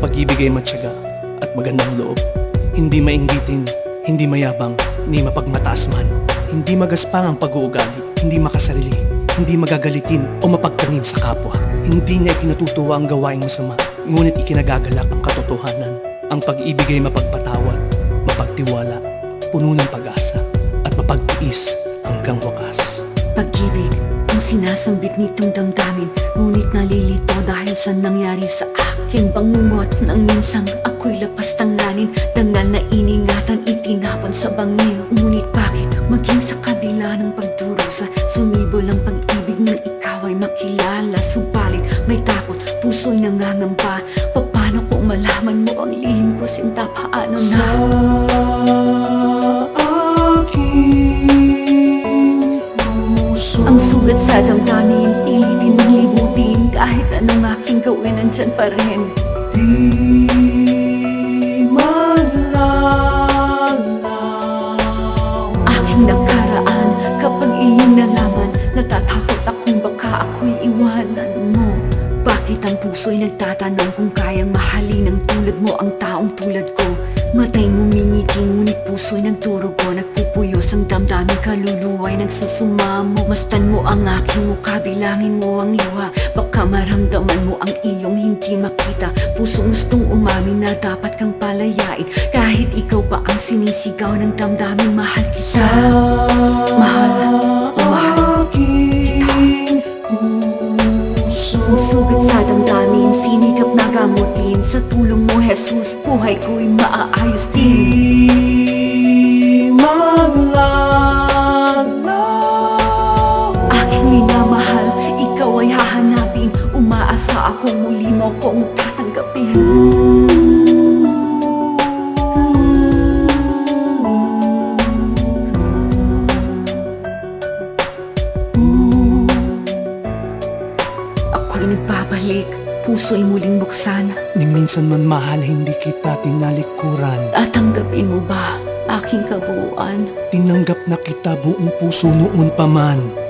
pag-ibig ay matyaga at magandang loob. Hindi mainggitin, hindi mayabang, ni mapagmataas man. Hindi magaspang ang pag-uugali, hindi makasarili, hindi magagalitin o mapagtanim sa kapwa. Hindi niya ikinatutuwa ang gawaing masama, ngunit ikinagagalak ang katotohanan. Ang pag-ibig ay mapagpatawad, mapagtiwala, puno ng pag-asa, at mapagtiis hanggang wakas. Sinasambit nitong damdamin. Ngunit nalilito dahil sa nangyari sa akin. Bangungot nang minsang ako'y lapas tanganin Dangal na iningatan itinapon sa bangin. Ngunit bakit maging sa kabila ng pagdurusa? Sumibol ang pag-ibig nang ikaw ay makilala. Subalit may takot, puso'y nangangamba. Paano kung malaman mo ang lihim ko sinta Paano na? Aking Ang sugat sa damdamin, pilitin mong libutin Kahit anong aking gawin, nandyan pa rin. Di man lalaw Aking nakaraan, kapag iyong nalaman Natatakot akong baka ako'y iwanan mo. Bakit ang puso'y nagtatanong kung kayang mahalin ng tulad mo ang taong tulad ko? Matay ngumingiti ngunit puso'y nagdurugo Nagpupuyos ang damdamin kaluluwa'y nagsusumamo Mastan mo ang aking mukha, bilangin mo ang luha. Baka maramdaman mo ang iyong hindi makita. Puso gustong umamin na dapat kang palayain. Kahit ikaw pa ang sinisigaw ng damdamin Mahal kita. Mahal, mahal Ang sugat sa damdamin, sinikap na Sa tulong mo, Jesus, buhay ko'y maaayos din Akong muli mo kong tatanggapin. Ako'y nagbabalik, puso'y muling buksan. Ni minsan man mahal hindi kita tinalikuran. Tatanggapin mo ba aking kabuuan? Tinanggap na kita buong puso noon pa man